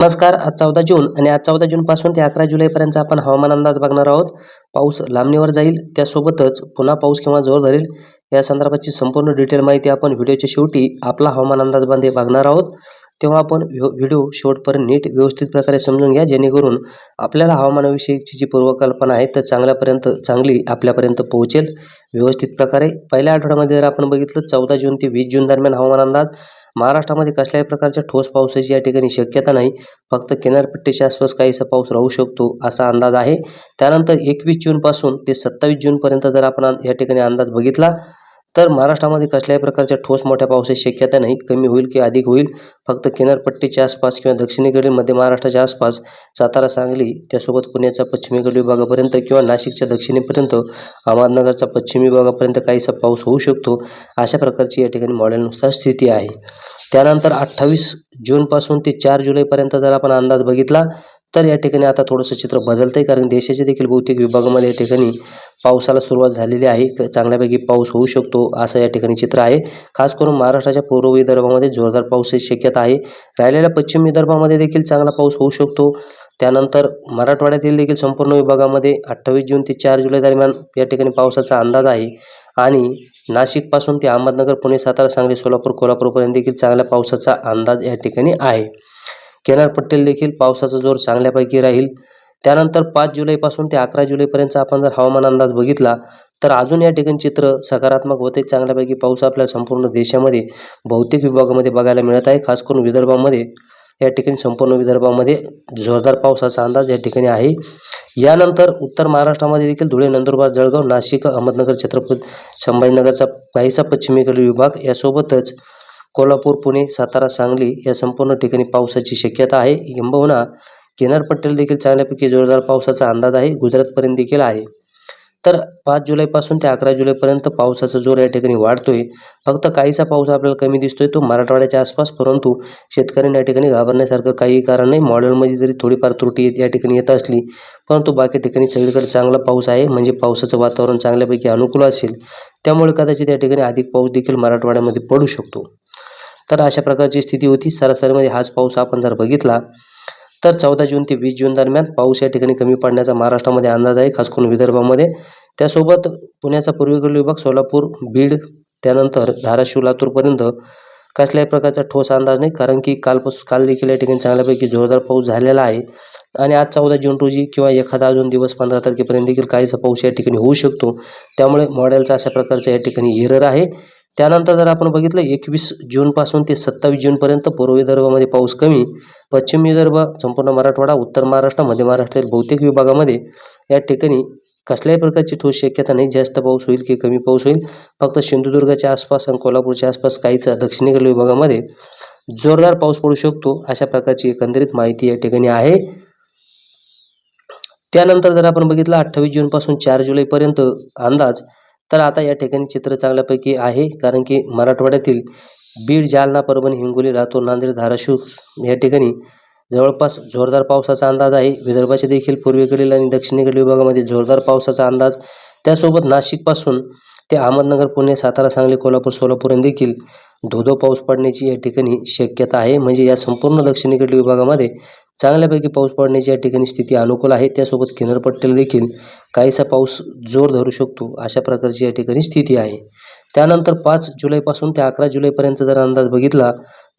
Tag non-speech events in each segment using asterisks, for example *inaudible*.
नमस्कार. आज चौदा जून आणि आज चौदा जूनपासून ते अकरा जुलैपर्यंत आपण हवामान अंदाज बघणार आहोत. पाऊस लांबणीवर जाईल. त्यासोबतच पुन्हा पाऊस किंवा जोर धरेल. या संदर्भाची संपूर्ण डिटेल माहिती आपण व्हिडिओच्या शेवटी आपला हवामान अंदाजमध्ये बघणार आहोत. तेव्हा आपण व्हिडिओ शेवटपर्यंत नीट व्यवस्थित प्रकारे समजून घ्या. जेणेकरून आपल्याला हवामानाविषयीची जी पूर्वकल्पना आहे तर चांगल्यापर्यंत चांगली आपल्यापर्यंत पोहोचेल. व्यवस्थित प्रकारे पहिल्या आठवड्यामध्ये जर आपण बघितलं चौदा जून ते वीस जून दरम्यान हवामान अंदाज महाराष्ट्रामध्ये कसल्याही प्रकारच्या ठोस पावसाची या ठिकाणी शक्यता नाही. फक्त किनारपट्टीच्या आसपास काहीसा पाऊस राहू शकतो असा अंदाज आहे. त्यानंतर एकवीस जूनपासून ते सत्तावीस जूनपर्यंत जर आपण या ठिकाणी अंदाज बघितला तर महाराष्ट्रामध्ये कसल्याही प्रकारच्या ठोस मोठ्या पावसाची शक्यता नाही. कमी होईल की अधिक होईल. फक्त किनारपट्टीच्या आसपास किंवा दक्षिणेकडील मध्य महाराष्ट्राच्या आसपास सातारा सांगली त्यासोबत पुण्याच्या पश्चिमेकडील विभागापर्यंत किंवा नाशिकच्या दक्षिणेपर्यंत अहमदनगरचा पश्चिमी विभागापर्यंत काहीसा पाऊस होऊ शकतो अशा प्रकारची या ठिकाणी मॉडेलनुसार स्थिती आहे. त्यानंतर अठ्ठावीस जूनपासून ते चार जुलैपर्यंत जर आपण अंदाज बघितला तर या ठिकाणी आता थोडंसं चित्र बदलतं आहे कारण देशाच्या देखील बहुतेक विभागामध्ये या ठिकाणी पावसाला सुरुवात झालेली आहे. चांगल्यापैकी पाऊस होऊ शकतो असं या ठिकाणी चित्र आहे. खास करून महाराष्ट्राच्या पूर्व विदर्भामध्ये जोरदार पावसाची शक्यता आहे. राहिलेल्या पश्चिम विदर्भामध्ये देखील चांगला पाऊस होऊ शकतो. त्यानंतर मराठवाड्यातील देखील संपूर्ण विभागामध्ये अठ्ठावीस जून ते चार जुलै दरम्यान या ठिकाणी पावसाचा अंदाज आहे. आणि नाशिकपासून ते अहमदनगर पुणे सातारा सांगली सोलापूर कोल्हापूरपर्यंत देखील चांगल्या पावसाचा अंदाज या ठिकाणी आहे. किनारपट्टीला देखील पावसाचा जोर चांगल्यापैकी राहील. त्यानंतर पाच जुलैपासून ते अकरा जुलैपर्यंत आपण जर हवामान अंदाज बघितला तर अजून या ठिकाणी चित्र सकारात्मक होते. चांगल्यापैकी पाऊस आपल्याला संपूर्ण देशामध्ये बहुतेक विभागामध्ये बघायला मिळत आहे. खास करून विदर्भामध्ये या ठिकाणी संपूर्ण विदर्भामध्ये जोरदार पावसाचा अंदाज या ठिकाणी आहे. यानंतर उत्तर महाराष्ट्रामध्ये देखील धुळे नंदुरबार जळगाव नाशिक अहमदनगर छत्रपती संभाजीनगरचा काहीसा पश्चिमेकडील विभाग यासोबतच कोल्हापूर पुणे सातारा सांगली या संपूर्ण ठिकाणी पावसाची शक्यता आहे. किंबहुना किनारपट्टीला देखील चांगल्यापैकी जोरदार पावसाचा अंदाज आहे. गुजरातपर्यंत देखील आहे. तर पाच जुलैपासून ते अकरा जुलैपर्यंत पावसाचा जोर या ठिकाणी वाढतोय. फक्त काहीसा पाऊस आपल्याला कमी दिसतोय तो मराठवाड्याच्या आसपास परंतु शेतकऱ्यांना या ठिकाणी घाबरण्यासारखं काही कारण नाही. मॉडेलमध्ये जरी थोडीफार त्रुटी येत या ठिकाणी येत असली परंतु बाकी ठिकाणी सगळीकडे चांगला पाऊस आहे. म्हणजे पावसाचं वातावरण चांगल्यापैकी अनुकूल असेल. त्यामुळे कदाचित या ठिकाणी अधिक पाऊस देखील मराठवाड्यामध्ये पडू शकतो. तर अशा प्रकारची स्थिती होती. सरासरीमध्ये हाच पाऊस आपण जर बघितला तर चौदा जून ते वीस जून दरम्यान पाऊस या ठिकाणी कमी पडण्याचा महाराष्ट्रामध्ये अंदाज आहे. खास करून विदर्भामध्ये. त्यासोबत पुण्याचा पूर्वेकडील विभाग सोलापूर बीड त्यानंतर धाराशिव लातूरपर्यंत कसल्याही प्रकारचा ठोस अंदाज नाही. कारण की कालपासून काल देखील या ठिकाणी चांगल्यापैकी जोरदार पाऊस झालेला आहे. आणि आज चौदा जून रोजी किंवा एखादा अजून दिवस पंधरा तारखेपर्यंत देखील काहीसा पाऊस या ठिकाणी होऊ शकतो. त्यामुळे मॉडेलचा अशा प्रकारचा या ठिकाणी एरर आहे. त्यानंतर जर आपण बघितलं एकवीस जूनपासून ते सत्तावीस जूनपर्यंत पूर्व विदर्भामध्ये पाऊस कमी पश्चिम विदर्भ संपूर्ण मराठवाडा उत्तर महाराष्ट्र मध्य महाराष्ट्रातील बहुतेक विभागामध्ये या ठिकाणी कसल्याही प्रकारची ठोस शक्यता नाही. जास्त पाऊस होईल की कमी पाऊस होईल. फक्त सिंधुदुर्गाच्या आसपास आणि कोल्हापूरच्या आसपास काहीच दक्षिणेकडील विभागामध्ये जोरदार पाऊस पडू शकतो अशा प्रकारची एकंदरीत माहिती या ठिकाणी आहे. त्यानंतर जर आपण बघितलं अठ्ठावीस जूनपासून चार जुलैपर्यंत अंदाज तर आता या ठिकाणी चित्र चांगल्यापैकी आहे कारण की मराठवाड्यातील बीड जालना परभणी हिंगोली लातूर नांदेड धाराशिव या ठिकाणी जवळपास जोरदार पावसाचा अंदाज आहे. विदर्भाच्या देखील पूर्वेकडील आणि दक्षिणेकडील विभागामध्ये जोरदार पावसाचा अंदाज. त्यासोबत नाशिकपासून ते अहमदनगर पुणे सातारा सांगली कोल्हापूर सोलापूरपर्यंत देखील धोधो पाऊस पडण्याची या ठिकाणी शक्यता आहे. म्हणजे या संपूर्ण दक्षिणेकडील विभागामध्ये चांगल्यापैकी पाऊस पडण्याची या ठिकाणी स्थिती अनुकूल आहे. त्यासोबत किनारपट्टीला देखील काहीसा पाऊस जोर धरू शकतो अशा प्रकारची या ठिकाणी स्थिती आहे. त्यानंतर पाच जुलैपासून ते अकरा जुलैपर्यंत जर अंदाज बघितला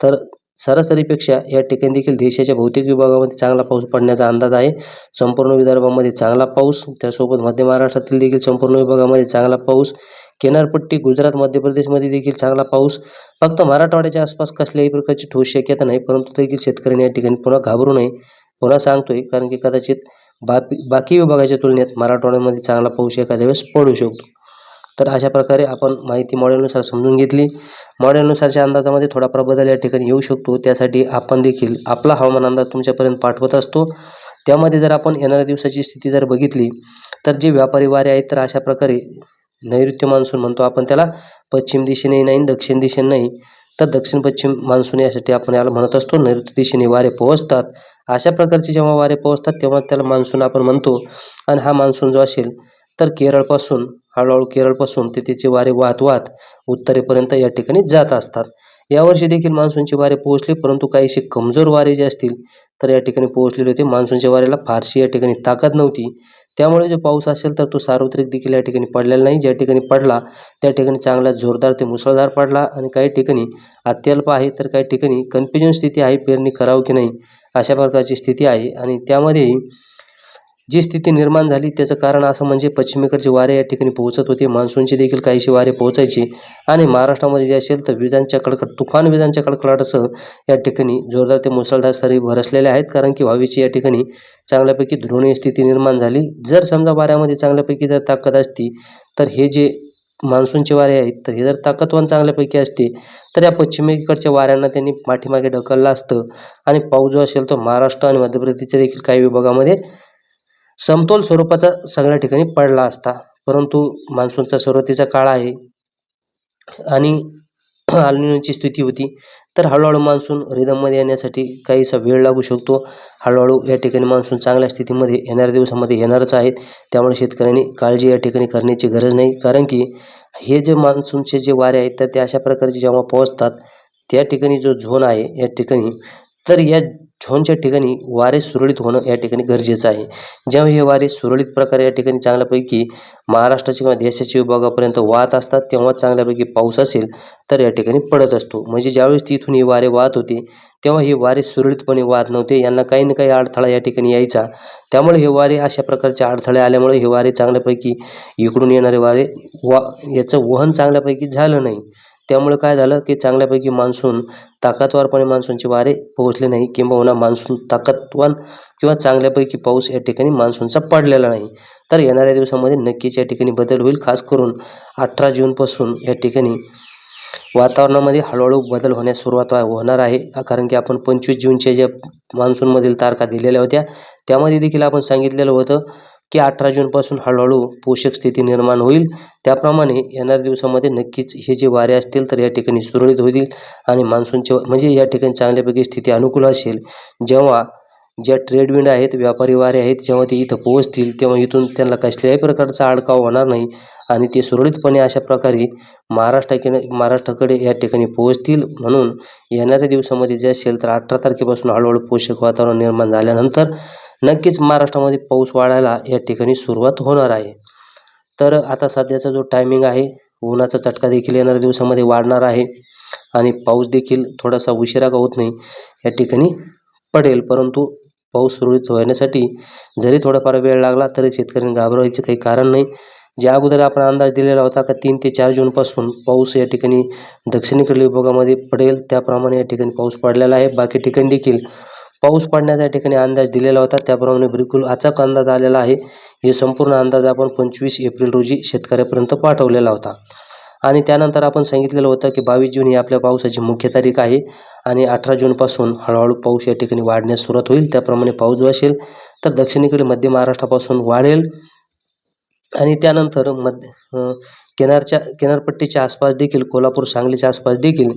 तर सरासरीपेक्षा या ठिकाणी देखील देशाच्या बहुतेक विभागामध्ये चांगला पाऊस पडण्याचा अंदाज आहे. संपूर्ण विदर्भामध्ये चांगला पाऊस त्यासोबत मध्य महाराष्ट्रातील देखील संपूर्ण विभागामध्ये चांगला पाऊस किनारपट्टी गुजरात मध्य प्रदेशमध्ये देखील चांगला पाऊस. फक्त मराठवाड्याच्या आसपास कसल्याही प्रकारची ठोस शक्यता नाही परंतु देखील शेतकऱ्यांनी या ठिकाणी पुन्हा घाबरू नये पुन्हा सांगतोय कारण की कदाचित बाकी बाकी विभागाच्या तुलनेत मराठवाड्यामध्ये चांगला पाऊस एखाद्या वेळेस पडू शकतो. तर अशा प्रकारे आपण माहिती मॉडेलनुसार समजून घेतली. मॉडेलनुसारच्या अंदाजामध्ये थोडाफार बदल या ठिकाणी येऊ शकतो. त्यासाठी आपण देखील आपला हवामान अंदाज तुमच्यापर्यंत पाठवत असतो. त्यामध्ये जर आपण येणाऱ्या दिवसाची स्थिती जर बघितली तर जे व्यापारी वारे आहेत तर अशा प्रकारे नैऋत्य मान्सून म्हणतो आपण त्याला. पश्चिम दिशेने नाही दक्षिण दिशेने नाही. तर दक्षिण पश्चिम मान्सून यासाठी आपण याला म्हणत असतो नैऋत्य दिशेने वारे पोहोचतात. अशा प्रकारचे जेव्हा वारे पोहोचतात तेव्हा त्याला मान्सून आपण म्हणतो. आणि हा मान्सून जो असेल तर केरळपासून हळूहळू केरळपासून ते त्याचे वारे वाहत वाहत उत्तरेपर्यंत या ठिकाणी जात असतात. यावर्षी देखील मान्सूनचे वारे पोहोचले परंतु काहीसे कमजोर वारे जे असतील तर या ठिकाणी पोहोचलेले होते. मान्सूनच्या वाऱ्याला फारशी या ठिकाणी ताकद नव्हती. त्यामुळे जो पाऊस असेल तर तो सार्वत्रिक देखील या ठिकाणी पडलेला नाही. ज्या ठिकाणी पडला त्या ठिकाणी चांगला जोरदार ते मुसळधार पडला आणि काही ठिकाणी अत्यल्प आहे तर काही ठिकाणी कन्फ्युजन स्थिती आहे पेरणी करावं की नाही अशा प्रकारची स्थिती आहे. आणि त्यामध्येही जी स्थिती निर्माण झाली त्याचं कारण असं म्हणजे पश्चिमेकडचे वारे या ठिकाणी पोहोचत होते. मान्सूनचे देखील काहीसे वारे पोहोचायचे आणि महाराष्ट्रामध्ये जे असेल तर विजांच्या कडकड तुफान विजांच्या कडकडाटासह या ठिकाणी जोरदार ते मुसळधार सरी भरसलेले आहेत. कारण की व्हावीची या ठिकाणी चांगल्यापैकी ध्रुणीय स्थिती निर्माण झाली. जर समजा वाऱ्यामध्ये चांगल्यापैकी जर ताकद असती तर हे जे मान्सूनचे वारे आहेत तर हे जर ताकदवान चांगल्यापैकी असते तर या पश्चिमेकडच्या वाऱ्यांना त्यांनी पाठीमागे ढकललं असतं. आणि पाऊस जो असेल तो महाराष्ट्र आणि मध्य प्रदेशच्या देखील काही विभागामध्ये समतोल स्वरूपाचा सगळ्या ठिकाणी पडला असता. परंतु मान्सूनचा सुरुवातीचा काळ आहे आणि आलनिनोची स्थिती होती तर हळूहळू मान्सून रिदममध्ये येण्यासाठी काहीसा वेळ लागू शकतो. हळूहळू या ठिकाणी मान्सून चांगल्या स्थितीमध्ये येणाऱ्या दिवसामध्ये येणारच आहेत. त्यामुळे शेतकऱ्यांनी काळजी या ठिकाणी करण्याची गरज नाही. कारण की हे जे मान्सूनचे जे वारे आहेत तर ते अशा प्रकारचे जेव्हा पोहोचतात त्या ठिकाणी जो झोन आहे या ठिकाणी तर या झोनच्या ठिकाणी वारे सुरळीत होणं या ठिकाणी गरजेचं आहे. जेव्हा हे वारे सुरळीत प्रकारे या ठिकाणी चांगल्यापैकी महाराष्ट्राच्या किंवा देशाच्या विभागापर्यंत वाहत असतात तेव्हा चांगल्यापैकी पाऊस असेल तर या ठिकाणी पडत असतो. म्हणजे ज्यावेळेस तिथून हे वारे वाहत होते तेव्हा हे वारे सुरळीतपणे वाहत नव्हते. यांना काही ना काही अडथळा या ठिकाणी यायचा. त्यामुळे हे वारे अशा प्रकारचे अडथळे आल्यामुळे हे वारे चांगल्यापैकी इकडून येणारे वारे वा याचं वहन चांगल्यापैकी झालं नाही. त्यामुळे काय झालं की चांगल्यापैकी मान्सून ताकदवारपणे मान्सूनचे वारे पोहोचले नाही. किंबहुना मान्सून ताकदवान किंवा चांगल्यापैकी पाऊस या ठिकाणी मान्सूनचा पडलेला नाही. तर येणाऱ्या दिवसामध्ये नक्कीच या ठिकाणी बदल होईल. खास करून अठरा जूनपासून या ठिकाणी वातावरणामध्ये हळूहळू बदल होण्यास सुरुवात होणार आहे. कारण की आपण पंचवीस जूनच्या ज्या मान्सूनमधील तारखा दिलेल्या होत्या त्यामध्ये देखील आपण सांगितलेलं होतं की अठरा जूनपासून हळूहळू पोषक स्थिती निर्माण होईल. त्याप्रमाणे येणाऱ्या दिवसामध्ये नक्कीच हे जे वारे असतील तर या ठिकाणी सुरळीत होतील आणि मान्सूनचे म्हणजे या ठिकाणी चांगल्यापैकी स्थिती अनुकूल असेल. जेव्हा ज्या ट्रेडविंड आहेत व्यापारी वारे आहेत जेव्हा ते इथं पोहोचतील तेव्हा इथून त्यांना कसल्याही प्रकारचा अडकाव होणार नाही आणि ते सुरळीतपणे अशा प्रकारे महाराष्ट्राकडे महाराष्ट्राकडे या ठिकाणी पोहोचतील. म्हणून येणाऱ्या दिवसामध्ये जे असेल तर अठरा तारखेपासून हळूहळू पोषक वातावरण निर्माण झाल्यानंतर नक्कीच महाराष्ट्रामध्ये पाऊस वाढायला या ठिकाणी सुरुवात होणार आहे. तर आता सध्याचा जो टायमिंग आहे उन्हाचा चटका देखील येणाऱ्या दिवसामध्ये वाढणार आहे आणि पाऊस देखील थोडासा उशिरा का होत नाही या ठिकाणी पडेल. परंतु पाऊस सुरळीत होण्यासाठी जरी थोडाफार वेळ लागला तरी शेतकऱ्यांनी घाबरवायचे काही कारण नाही. ज्या अगोदर आपण अंदाज दिलेला होता का तीन ते चार जूनपासून पाऊस या ठिकाणी दक्षिणेकडील विभागामध्ये पडेल त्याप्रमाणे या ठिकाणी पाऊस पडलेला आहे. बाकी ठिकाणी देखील पाऊस पडण्याचा या ठिकाणी अंदाज दिलेला होता. त्याप्रमाणे बिलकुल अचाक अंदाज आलेला आहे. हे संपूर्ण अंदाज आपण पंचवीस एप्रिल रोजी शेतकऱ्यापर्यंत पाठवलेला होता. आणि त्यानंतर आपण सांगितलेलं होतं की बावीस जून ही आपल्या पावसाची मुख्य तारीख आहे आणि अठरा जूनपासून हळूहळू पाऊस या ठिकाणी वाढण्यास सुरुवात होईल. त्याप्रमाणे पाऊस जो असेल तर दक्षिणेकडे मध्य महाराष्ट्रापासून वाढेल. आणि त्यानंतर मध्य किनारच्या किनारपट्टीच्या आसपास देखील कोल्हापूर सांगलीच्या आसपास देखील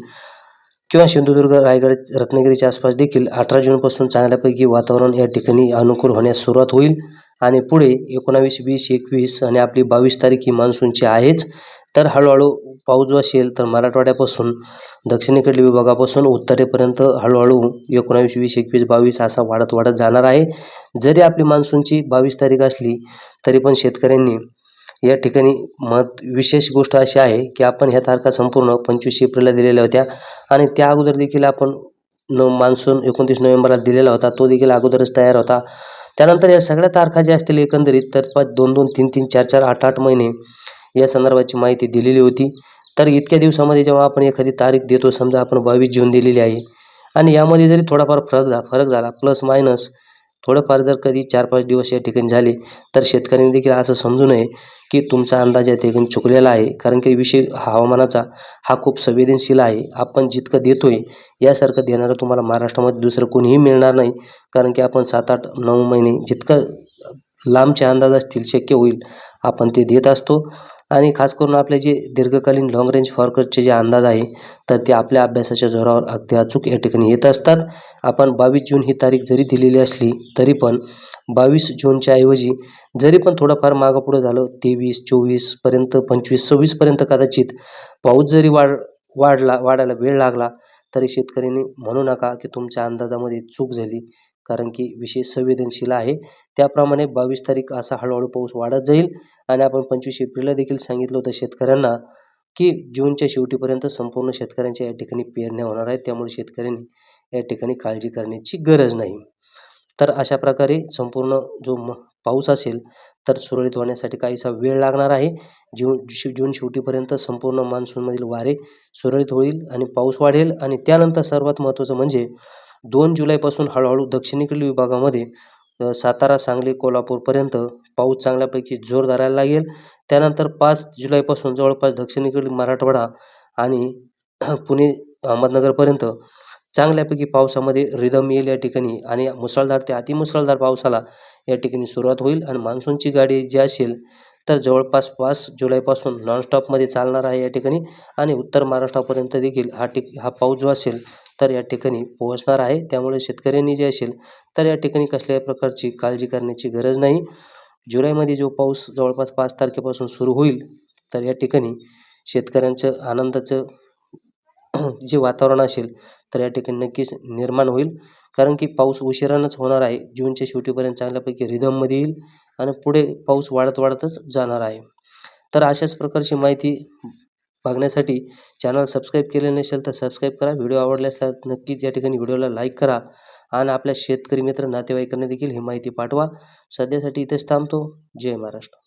किंवा सिंधुदुर्ग रायगड रत्नागिरीच्या आसपास देखील अठरा जूनपासून चांगल्यापैकी वातावरण या ठिकाणी अनुकूल होण्यास सुरुवात होईल. आणि पुढे एकोणावीस वीस एकवीस आणि आपली बावीस तारीख ही मान्सूनची आहेच. तर हळूहळू पाऊस जो असेल तर मराठवाड्यापासून दक्षिणेकडील विभागापासून उत्तरेपर्यंत हळूहळू एकोणावीस वीस एकवीस बावीस असा वाढत वाढत जाणार आहे. जरी आपली मान्सूनची बावीस तारीख असली तरी पण शेतकऱ्यांनी या ठिकाणी मत विशेष गोष्ट अशी आहे की आपण ह्या तारखा संपूर्ण पंचवीस एप्रिलला दिलेल्या होत्या. आणि त्या अगोदर देखील आपण न मान्सून एकोणतीस नोव्हेंबरला दिलेला होता. तो देखील अगोदरच तयार होता. त्यानंतर या सगळ्या तारखा ज्या असतील एकंदरीत तर पाच दोन दोन तीन तीन चार चार आठ आठ महिने या संदर्भाची माहिती दिलेली होती. तर इतक्या दिवसामध्ये जेव्हा आपण एखादी तारीख देतो समजा आपण बावीस जून दिलेली आहे. आणि यामध्ये जरी थोडाफार फरक झा फरक झाला प्लस मायनस थोडंफार जर कधी चार पाच दिवस या ठिकाणी झाले तर शेतकऱ्यांनी देखील असं समजू नये की तुमचा अंदाज या ठिकाणी चुकलेला आहे. कारण की विषय हवामानाचा हा खूप संवेदनशील आहे. आपण जितकं देतो आहे यासारखं देणारं तुम्हाला महाराष्ट्रामध्ये दुसरं कोणीही मिळणार नाही. कारण की आपण सात आठ नऊ महिने जितकं लांबचे अंदाज असतील शक्य होईल आपण ते देत असतो. आणि खास करून आपले जे दीर्घकालीन लाँग रेंज फॉरकास्टचे जे अंदाज आहे तर ते आपल्या अभ्यासाच्या जोरावर अगदी अचूक या ठिकाणी येत असतात. आपण बावीस जून ही तारीख जरी दिलेली असली तरी पण बावीस जूनच्या ऐवजी जरी पण थोडंफार मागं पुढं झालं तेवीस चोवीसपर्यंत पंचवीस सव्वीसपर्यंत कदाचित पाऊस जरी वाढ वाढला वाढायला वेळ लागला तरी शेतकऱ्यांनी म्हणू नका की तुमच्या अंदाजामध्ये चूक झाली. कारण की विषय संवेदनशील आहे. त्याप्रमाणे बावीस तारीख असा हळूहळू पाऊस वाढत जाईल आणि आपण पंचवीस एप्रिलला देखील सांगितलं होतं शेतकऱ्यांना की जूनच्या शेवटीपर्यंत संपूर्ण शेतकऱ्यांच्या या ठिकाणी पेरण्या होणार आहेत त्यामुळे शेतकऱ्यांनी या ठिकाणी काळजी करण्याची गरज नाही. तर अशा प्रकारे संपूर्ण जो म पाऊस असेल तर सुरळीत होण्यासाठी काहीसा वेळ लागणार आहे. जून जून शेवटीपर्यंत संपूर्ण मान्सूनमधील वारे सुरळीत होईल आणि पाऊस वाढेल. आणि त्यानंतर सर्वात महत्त्वाचं म्हणजे दोन जुलैपासून हळूहळू दक्षिणेकडील विभागामध्ये सातारा सांगली कोल्हापूरपर्यंत पाऊस चांगल्यापैकी जोर धरायला लागेल. त्यानंतर पाच जुलैपासून जवळपास दक्षिणेकडील मराठवाडा आणि *clears throat* पुणे अहमदनगरपर्यंत चांगल्यापैकी पावसामध्ये रिदम येईल या ठिकाणी आणि मुसळधार ते अतिमुसळधार पावसाला या ठिकाणी सुरुवात होईल. आणि मान्सूनची गाडी जी असेल तर जवळपास पाच जुलैपासून नॉनस्टॉपमध्ये चालणार आहे या ठिकाणी. आणि उत्तर महाराष्ट्रापर्यंत देखील हा टिक हा पाऊस जो असेल तर या ठिकाणी पोहोचणार आहे. त्यामुळे शेतकऱ्यांनी जे असेल तर या ठिकाणी कसल्याही प्रकारची काळजी करण्याची गरज नाही. जुलैमध्ये जो पाऊस जवळपास पाच तारखेपासून सुरू होईल तर या ठिकाणी शेतकऱ्यांचं आनंदाचं *clears throat* जे वातावरण असेल तर या ठिकाणी नक्कीच निर्माण होईल. कारण की पाऊस उशिरानंच होणार आहे. जूनच्या शेवटीपर्यंत चांगल्यापैकी रिदममध्ये येईल. आणि पुढे पाऊस वाढत वाढतच जाणार आहे. तर अशाच प्रकारची माहिती बघण्यासाठी चॅनल सबस्क्राईब केले नसेल तर सबस्क्राईब करा. व्हिडिओ आवडल्यास नक्कीच या ठिकाणी व्हिडिओला लाईक करा. आणि आपल्या शेतकरी मित्र नातेवाईकांना देखील ही माहिती पाठवा. सध्यासाठी इथेच थांबतो. जय महाराष्ट्र.